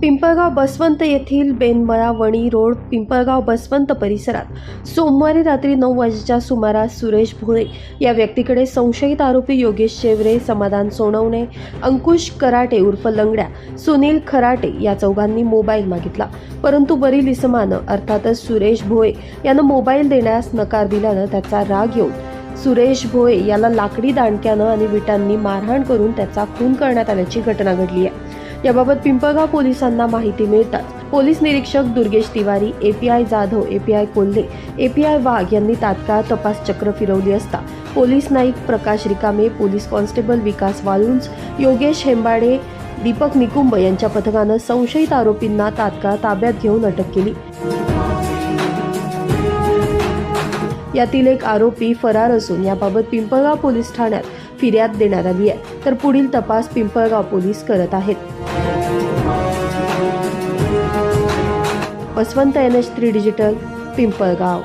पिंपळगाव बसवंत येथील बेनमळा वणी रोड पिंपळगाव बसवंत परिसरात सोमवारी रात्री नऊ वाजेच्या सुमारास सुरेश भोळे या व्यक्तीकडे संशयित आरोपी योगेश शेवरे समाधान सोनवणे अंकुश कराटे उर्फ लंगड्या सुनील खराटे या चौघांनी मोबाईल मागितला. परंतु वरील इसमानं अर्थातच सुरेश भोळे यानं मोबाईल देण्यास नकार दिल्यानं त्याचा राग येऊन सुरेश भोळे याला लाकडी दांडक्यानं आणि विटांनी मारहाण करून त्याचा खून करण्यात आल्याची घटना घडली आहे. याबाबत पिंपळगाव पोलिसांना माहिती मिळताच पोलीस निरीक्षक Durgesh Tiwari API Jadhav API Kolhe API Wagh यांनी तात्काळ तपास चक्र फिरवली असता police Naik Prakash Rikame police constable Vikas Walunj Yogesh Hembade Deepak Nikumb यांच्या पथकानं संशयित आरोपींना तात्काळ ताब्यात घेऊन अटक केली. यातील एक आरोपी फरार असून याबाबत पिंपळगाव पोलीस ठाण्यात फिर्याद देण्यात आली आहे. तर पुढील तपास पिंपळगाव पोलीस करत आहेत. Baswant N H three digital Pimpalgaon.